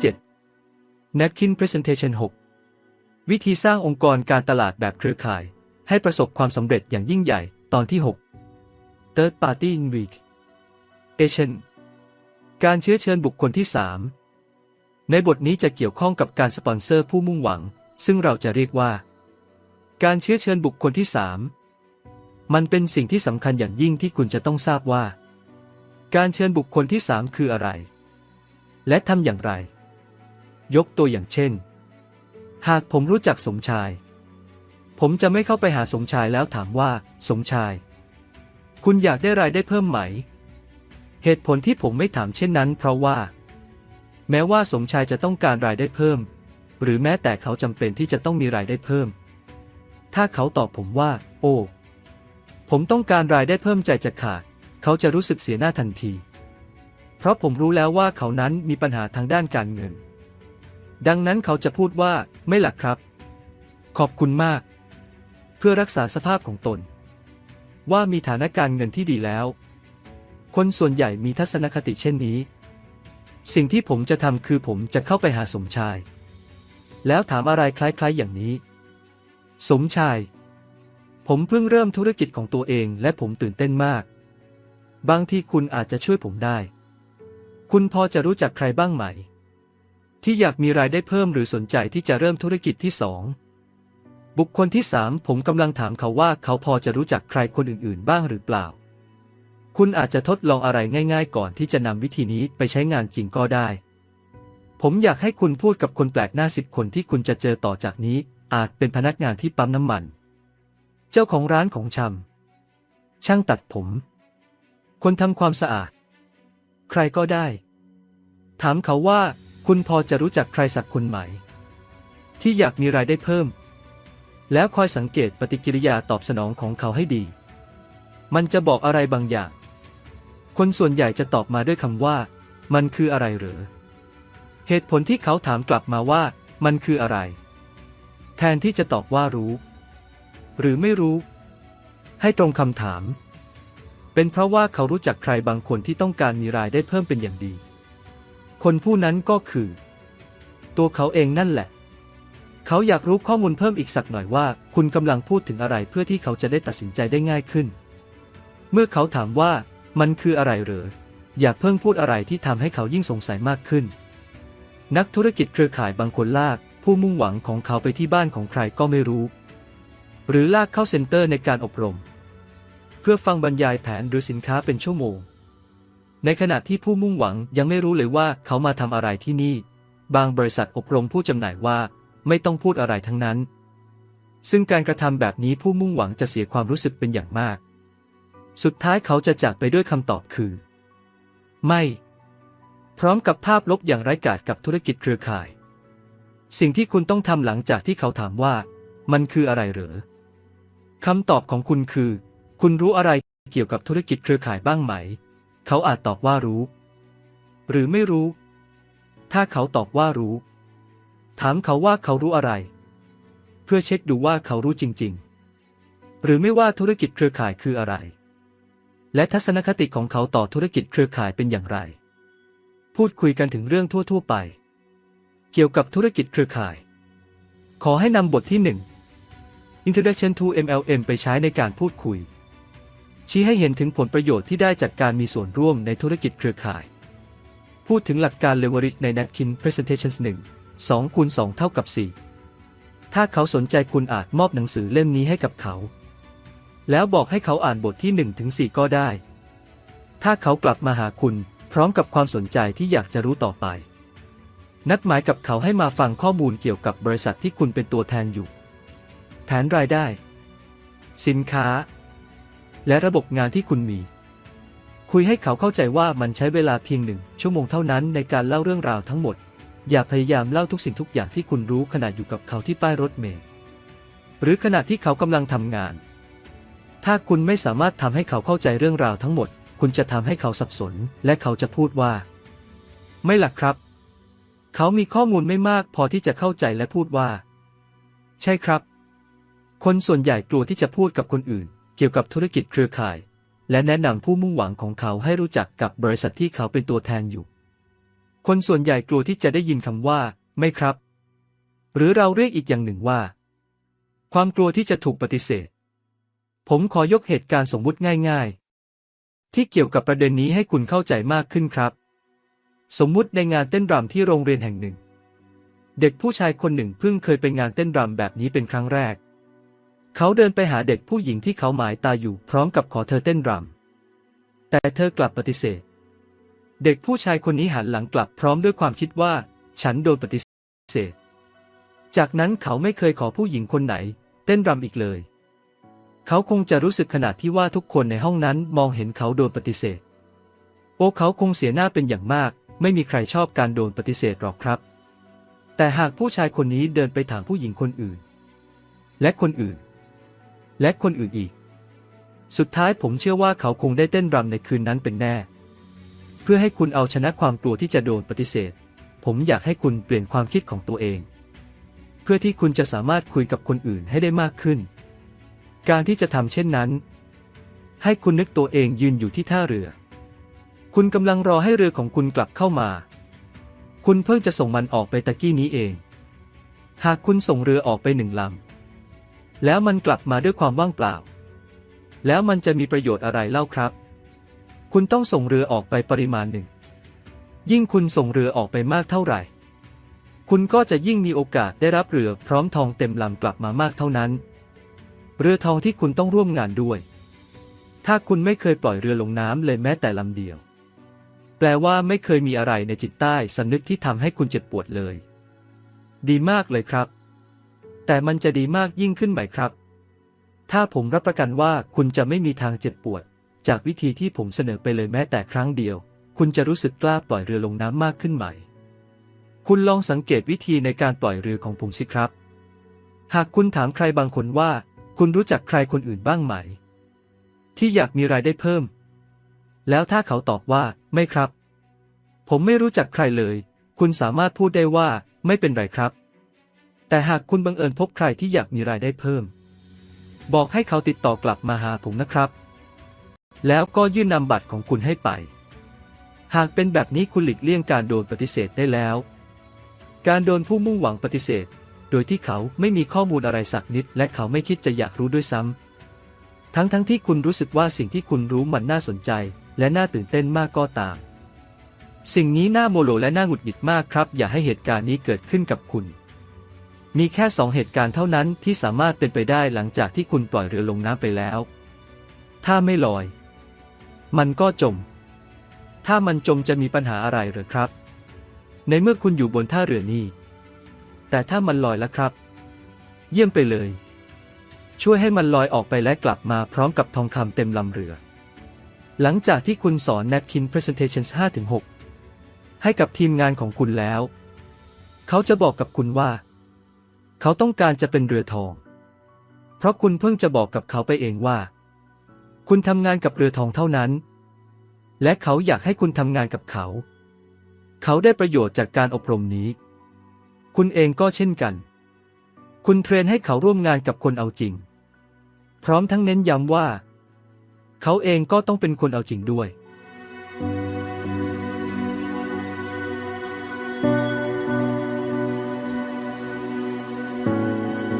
7. Napkin Presentation 6 วิธีสร้างองค์กรการตลาดแบบเครือข่าย ให้ประสบความสำเร็จอย่างยิ่งใหญ่ ตอนที่ 6 Third Party in Week Agent การเชื้อเชิญบุคคลที่ 3 ในบทนี้จะเกี่ยวข้องกับการสปอนเซอร์ผู้มุ่งหวัง ซึ่งเราจะเรียกว่า การเชื้อเชิญบุคคลที่ 3 มันเป็นสิ่งที่สำคัญอย่างยิ่งที่คุณจะต้องทราบว่า การเชิญบุคคลที่ 3 คืออะไร และทำอย่างไร ยกตัวอย่างเช่น หากผมรู้จักสมชาย ผมจะไม่เข้าไปหาสมชายแล้วถามว่า สมชาย คุณอยากได้รายได้เพิ่มไหม เหตุผลที่ผมไม่ถามเช่นนั้น เพราะว่า แม้ว่าสมชายจะต้องการรายได้เพิ่ม หรือแม้แต่เขาจำเป็นที่จะต้องมีรายได้เพิ่ม ถ้าเขาตอบผมว่า โอ้ผมต้องการรายได้เพิ่มใจจะขาด เขาจะรู้สึกเสียหน้าทันที เพราะผมรู้แล้วว่าเขานั้นมีปัญหาทางด้านการเงิน ดังนั้นเขาจะพูดว่าไม่หลักครับ ขอบคุณมาก เพื่อรักษาสภาพของตน ว่ามีฐานะการเงินที่ดีแล้ว คนส่วนใหญ่มีทัศนคติเช่นนี้ สิ่งที่ผมจะทำคือผมจะเข้าไปหาสมชาย แล้วถามอะไรคล้ายๆอย่างนี้ สมชาย ผมเพิ่งเริ่มธุรกิจของตัวเองและผมตื่นเต้นมาก บางทีคุณอาจจะช่วยผมได้ คุณพอจะรู้จักใครบ้างไหม ที่อยากมีรายได้เพิ่มหรือสนใจที่จะเริ่มธุรกิจที่สองบุคคลที่สามผมกำลังถามเขาว่าเขาพอจะรู้จักใครคนอื่นๆ บ้างหรือเปล่า คุณอาจจะทดลองอะไรง่าย ๆ ก่อนที่จะนำวิธีนี้ไปใช้งานจริงก็ได้ ผมอยากให้คุณพูดกับคนแปลกหน้าสิบคนที่คุณจะเจอต่อจากนี้ อาจเป็นพนักงานที่ปั๊มน้ำมัน เจ้าของร้านของชำช่างตัดผม คนทำความสะอาด ใครก็ได้ ถามเขาว่า คุณพอจะรู้จักใครสักคนไหม ที่อยากมีรายได้เพิ่ม แล้วคอยสังเกตปฏิกิริยาตอบสนองของเขาให้ดี มันจะบอกอะไรบางอย่าง คนส่วนใหญ่จะตอบมาด้วยคำว่า มันคืออะไรหรือ เหตุผลที่เขาถามกลับมาว่า มันคืออะไร แทนที่จะตอบว่ารู้ หรือไม่รู้ ให้ตรงคำถาม เป็นเพราะว่าเขารู้จักใครบางคนที่ต้องการมีรายได้เพิ่มเป็นอย่างดี คนผู้นั้นก็คือ ตัวเขาเองนั่นแหละ เขาอยากรู้ข้อมูลเพิ่มอีกสักหน่อยว่า คุณกำลังพูดถึงอะไรเพื่อที่เขาจะได้ตัดสินใจได้ง่ายขึ้น เมื่อเขาถามว่า มันคืออะไรเหรออย่าเพิ่งพูดอะไรที่ทำให้เขายิ่งสงสัยมากขึ้น นักธุรกิจเครือข่ายบางคนลากผู้มุ่งหวังของเขาไปที่บ้านของใครก็ไม่รู้ หรือลากเข้าเซ็นเตอร์ในการอบรม เพื่อฟังบรรยายแผนหรือสินค้าเป็นชั่วโมง ในขณะที่ผู้มุ่งหวังยังไม่รู้เลยว่าเขามาทำอะไรที่นี่ บางบริษัทอบรมผู้จำหน่ายว่า ไม่ต้องพูดอะไรทั้งนั้น ซึ่งการกระทำแบบนี้ผู้มุ่งหวังจะเสียความรู้สึกเป็นอย่างมาก สุดท้ายเขาจะจากไปด้วยคำตอบคือ ไม่ พร้อมกับภาพลบอย่างไร้กาจกับธุรกิจเครือข่าย สิ่งที่คุณต้องทำหลังจากที่เขาถามว่า มันคืออะไรเหรอคำตอบของคุณคือ คุณรู้อะไรเกี่ยวกับธุรกิจเครือข่ายบ้างไหม เขาอาจตอบว่ารู้ หรือไม่รู้ ถ้าเขาตอบว่ารู้ ถามเขาว่าเขารู้อะไร เพื่อเช็คดูว่าเขารู้จริง ๆ หรือไม่ว่าธุรกิจเครือข่ายคืออะไร และทัศนคติของเขาต่อธุรกิจเครือข่ายเป็นอย่างไร พูดคุยกันถึงเรื่องทั่ว ๆ ไป เกี่ยวกับธุรกิจเครือข่าย ขอให้นำบทที่ 1 Introduction to MLM ไปใช้ในการพูดคุย ชี้ให้เห็นถึงผลประโยชน์ที่ได้จากการมีส่วนร่วมในธุรกิจเครือข่าย พูดถึงหลักการ Leverage ใน Napkin Presentations 1 2คูณ2เท่ากับ 4 ถ้าเขาสนใจคุณอาจมอบหนังสือเล่มนี้ให้กับเขา แล้วบอกให้เขาอ่านบทที่ 1 ถึง 4 ก็ได้ ถ้าเขากลับมาหาคุณพร้อมกับความสนใจที่อยากจะรู้ต่อไป นัดหมายกับเขาให้มาฟังข้อมูลเกี่ยวกับบริษัทที่คุณเป็นตัวแทนอยู่ แผนรายได้ สินค้า และระบบงานที่คุณมี คุยให้เขาเข้าใจว่ามันใช้เวลาเพียงหนึ่งชั่วโมงเท่านั้นในการเล่าเรื่องราวทั้งหมด อย่าพยายามเล่าทุกสิ่งทุกอย่างที่คุณรู้ขณะอยู่กับเขาที่ป้ายรถเมล์หรือขณะที่เขากำลังทำงาน ถ้าคุณไม่สามารถทำให้เขาเข้าใจเรื่องราวทั้งหมด คุณจะทำให้เขาสับสน และเขาจะพูดว่า ไม่หล่ะครับ เขามีข้อมูลไม่มากพอที่จะเข้าใจและพูดว่า ใช่ครับ คนส่วนใหญ่กลัวที่จะพูดกับคนอื่น กี่ยวกับธุรกิจเครือข่าย และแนะนำผู้มุ่งหวังของเขาให้รู้จักกับบริษัทที่เขาเป็นตัวแทนอยู่ คนส่วนใหญ่กลัวที่จะได้ยินคำว่า ไม่ครับ หรือเราเรียกอีกอย่างหนึ่งว่า ความกลัวที่จะถูกปฏิเสธ ผมขอยกเหตุการณ์สมมุติง่าย ๆ ที่เกี่ยวกับประเด็นนี้ให้คุณเข้าใจมากขึ้นครับ สมมุติในงานเต้นรำที่โรงเรียนแห่งหนึ่ง เด็กผู้ชายคนหนึ่งเพิ่งเคยไปงานเต้นรำแบบนี้เป็นครั้งแรก เขาเดินไปหาเด็กผู้หญิงที่เขาหมายตาอยู่พร้อมกับขอเธอเต้นรำ แต่เธอกลับปฏิเสธ เด็กผู้ชายคนนี้หันหลังกลับพร้อมด้วยความคิดว่า ฉันโดนปฏิเสธ จากนั้นเขาไม่เคยขอผู้หญิงคนไหน เต้นรำอีกเลย เขาคงจะรู้สึกขนาดที่ว่าทุกคนในห้องนั้นมองเห็นเขาโดนปฏิเสธ โอ้เขาคงเสียหน้าเป็นอย่างมาก ไม่มีใครชอบการโดนปฏิเสธหรอกครับ แต่หากผู้ชายคนนี้เดินไปถามผู้หญิงคนอื่น และคนอื่น และคนอื่นอีก สุดท้ายผมเชื่อว่าเขาคงได้เต้นรำในคืนนั้นเป็นแน่ เพื่อให้คุณเอาชนะความกลัวที่จะโดนปฏิเสธ ผมอยากให้คุณเปลี่ยนความคิดของตัวเอง เพื่อที่คุณจะสามารถคุยกับคนอื่นให้ได้มากขึ้น การที่จะทำเช่นนั้น ให้คุณนึกตัวเองยืนอยู่ที่ท่าเรือ คุณกำลังรอให้เรือของคุณกลับเข้ามา คุณเพิ่งจะส่งมันออกไปตะกี้นี้เอง หากคุณส่งเรือออกไปหนึ่งลำ แล้วมันกลับมาด้วยความว่างเปล่า แล้วมันจะมีประโยชน์อะไรเล่าครับ คุณต้องส่งเรือออกไปปริมาณหนึ่ง ยิ่งคุณส่งเรือออกไปมากเท่าไหร่ คุณก็จะยิ่งมีโอกาสได้รับเรือพร้อมทองเต็มลำกลับมามากเท่านั้น เรือทองที่คุณต้องร่วมงานด้วย ถ้าคุณไม่เคยปล่อยเรือลงน้ำเลยแม้แต่ลำเดียว แปลว่าไม่เคยมีอะไรในจิตใต้สำนึกที่ทำให้คุณเจ็บปวดเลย ดีมากเลยครับ แต่มันจะดีมากยิ่งขึ้นไหมครับ ถ้าผมรับประกันว่าคุณจะไม่มีทางเจ็บปวด จากวิธีที่ผมเสนอไปเลยแม้แต่ครั้งเดียว คุณจะรู้สึกกล้าปล่อยเรือลงน้ำมากขึ้นไหม คุณลองสังเกตวิธีในการปล่อยเรือของผมสิครับ หากคุณถามใครบางคนว่า คุณรู้จักใครคนอื่นบ้างไหม ที่อยากมีรายได้เพิ่ม แล้วถ้าเขาตอบว่าไม่ครับ ผมไม่รู้จักใครเลย คุณสามารถพูดได้ว่าไม่เป็นไรครับ แต่หากคุณบังเอิญพบใครที่อยากมีรายได้เพิ่ม บอกให้เขาติดต่อกลับมาหาผมนะครับ แล้วก็ยื่นนำบัตรของคุณให้ไป หากเป็นแบบนี้คุณหลีกเลี่ยงการโดนปฏิเสธได้แล้ว การโดนผู้มุ่งหวังปฏิเสธ โดยที่เขาไม่มีข้อมูลอะไรสักนิด และเขาไม่คิดจะอยากรู้ด้วยซ้ำทั้งทั้งที่คุณรู้สึกว่าสิ่งที่คุณรู้มันน่าสนใจ และน่าตื่นเต้นมากก็ตาม สิ่งนี้น่าโมโหและน่าหงุดหงิดมากครับ อย่าให้เหตุการณ์นี้เกิดขึ้นกับคุณ มีแค่สองเหตุการณ์เท่านั้นที่สามารถเป็นไปได้หลังจากที่คุณปล่อยเรือลงน้ำไปแล้ว ถ้าไม่ลอย มันก็จม ถ้ามันจมจะมีปัญหาอะไรหรือครับ ในเมื่อคุณอยู่บนท่าเรือนี่ แต่ถ้ามันลอยแล้วครับ เยี่ยมไปเลย ช่วยให้มันลอยออกไปและกลับมาพร้อมกับทองคำเต็มลำเรือ หลังจากที่คุณสอน Napkin Presentations 5-6 ให้กับทีมงานของคุณแล้ว เขาจะบอกกับคุณว่า เขาต้องการจะเป็นเรือทอง เพราะคุณเพิ่งจะบอกกับเขาไปเองว่า คุณทำงานกับเรือทองเท่านั้น และเขาอยากให้คุณทำงานกับเขา เขาได้ประโยชน์จากการอบรมนี้ คุณเองก็เช่นกัน คุณเทรนให้เขาร่วมงานกับคนเอาจริง พร้อมทั้งเน้นย้ำว่า เขาเองก็ต้องเป็นคนเอาจริงด้วย